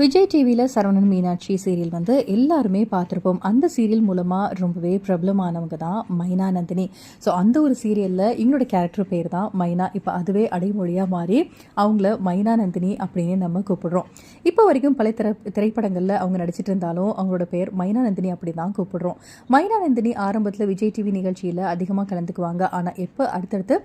விஜய் டிவியில் சரவணன் மீனாட்சி சீரியல் வந்து எல்லாருமே பார்த்துருப்போம். அந்த சீரியல் மூலமாக ரொம்பவே பிரபலமானவங்க தான் மைனா நந்தினி. ஸோ அந்த ஒரு சீரியலில் இவங்களோட கேரக்டர் பேர் தான் மைனா. இப்போ அதுவே அடைமொழியாக மாறி அவங்கள மைனா நந்தினி அப்படின்னு நம்ம கூப்பிடுறோம். இப்போ வரைக்கும் பல திரை திரைப்படங்களில் அவங்க நடிச்சிட்டு இருந்தாலும் அவங்களோட பேர் மைனா நந்தினி அப்படி தான் கூப்பிடுறோம். மைனா நந்தினி ஆரம்பத்தில் விஜய் டிவி நிகழ்ச்சியில் அதிகமாக கலந்துக்குவாங்க. ஆனால் எப்போ அடுத்தடுத்து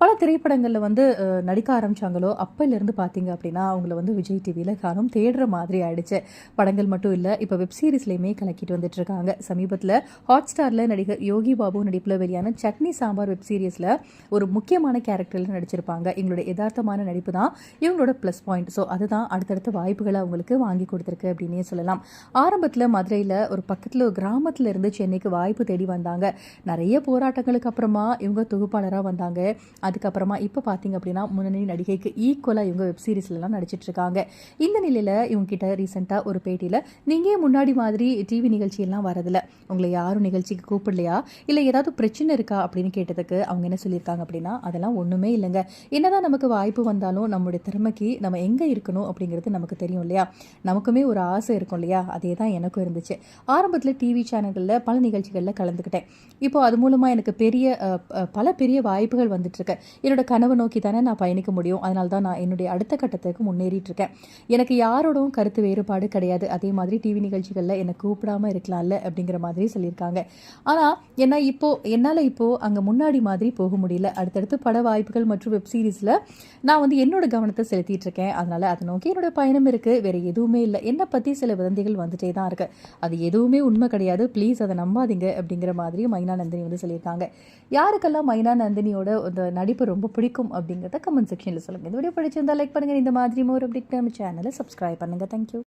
பல திரைப்படங்களில் வந்து நடிக்க ஆரம்பிச்சாங்களோ அப்போலேருந்து பார்த்தீங்க அப்படின்னா அவங்கள வந்து விஜய் டிவியில் காணும் தேடுற மாதிரி ஆயிடுச்சு. படங்கள் மட்டும் இல்லை இப்போ வெப் சீரிஸ்லையுமே கலக்கிட்டு வந்துட்டு இருக்காங்க. சமீபத்தில் ஹாட் ஸ்டாரில் நடிகர் யோகி பாபு நடிப்பில் வெளியான சட்னி சாம்பார் வெப் சீரிஸில் ஒரு முக்கியமான கேரக்டரில் நடிச்சிருப்பாங்க. எங்களுடைய யதார்த்தமான நடிப்பு தான் இவங்களோட ப்ளஸ் பாயிண்ட் ஸோ அதுதான் அடுத்தடுத்த வாய்ப்புகளை அவங்களுக்கு வாங்கி கொடுத்துருக்கு அப்படின்னே சொல்லலாம். ஆரம்பத்தில் மதுரையில் ஒரு பக்கத்தில் ஒரு கிராமத்தில் இருந்து சென்னைக்கு வாய்ப்பு தேடி வந்தாங்க. நிறைய போராட்டங்களுக்கு அப்புறமா இவங்க தொகுப்பாளராக வந்தாங்க. அதுக்கப்புறமா இப்போ பார்த்தீங்க அப்படின்னா முன்னணி நடிகைக்கு ஈக்குவலாக இவங்க வெப் சீரிஸ்லலாம் நடிச்சிட்டு இருக்காங்க. இந்த நிலையில் இவங்க கிட்ட ரீசெண்டாக ஒரு பேட்டியில் நீங்கள் முன்னாடி மாதிரி டிவி நிகழ்ச்சியெல்லாம் வரதில்ல? உங்களை யாரும் நிகழ்ச்சிக்கு கூப்பிடலையா? இல்லை ஏதாவது பிரச்சனை இருக்கா? அப்படின்னு கேட்டதுக்கு அவங்க என்ன சொல்லியிருக்காங்க அப்படின்னா அதெல்லாம் ஒன்றுமே இல்லைங்க. என்னதான் நமக்கு வாய்ப்பு வந்தாலும் நம்மளுடைய திறமைக்கு நம்ம எங்கே இருக்கணும்? அப்படிங்கிறது நமக்கு தெரியும் இல்லையா? நமக்குமே ஒரு ஆசை இருக்கும் இல்லையா? அதே தான் எனக்கும் இருந்துச்சு. ஆரம்பத்தில் டிவி சேனல்களில் பல நிகழ்ச்சிகளில் கலந்துக்கிட்டேன். இப்போ அது மூலமாக எனக்கு பெரிய பல பெரிய வாய்ப்புகள் வந்துட்டுருக்கு. என்னோட கனவை நோக்கி தானே நான் பயணிக்க முடியும். அதனால தான் நான் என்னுடைய அடுத்த கட்டத்துக்கு முன்னேறிட்டு இருக்கேன். எனக்கு யாரோடவும் கருத்து வேறுபாடு கிடையாது. அதே மாதிரி டிவி நிகழ்ச்சிகளில் என்னை கூப்பிடாம இருக்கலாம்ல அப்படிங்கிற மாதிரி சொல்லியிருக்காங்க. ஆனால் என்ன இப்போ என்னால் இப்போது அங்கே முன்னாடி மாதிரி போக முடியல. அடுத்தடுத்து பட வாய்ப்புகள் மற்றும் வெப் சீரிஸில் நான் வந்து என்னோட கவனத்தை செலுத்திட்டு இருக்கேன். அதனால் அதை நோக்கி என்னோட பயணம் இருக்குது வேறு எதுவுமே இல்லை. என்னை பற்றி சில வதந்திகள் வந்துட்டே தான் இருக்கு. அது எதுவுமே உண்மை கிடையாது. ப்ளீஸ் அதை நம்பாதீங்க அப்படிங்கிற மாதிரி மைனா நந்தினி வந்து சொல்லியிருக்காங்க. யாருக்கெல்லாம் மைனா நந்தினியோட அந்த நடிப்பு ரொம்ப பிடிக்கும் அப்படிங்கிறத கமெண்ட் செக்ஷனில் சொல்லுங்கள் இந்த வீடியோ பிடிச்சிருந்தா லைக் பண்ணுங்கள் இந்த மாதிரி மோர் அப்படி சேனலை சப்ஸ்கிரைப் பண்ணுங்கள் தேங்க்யூ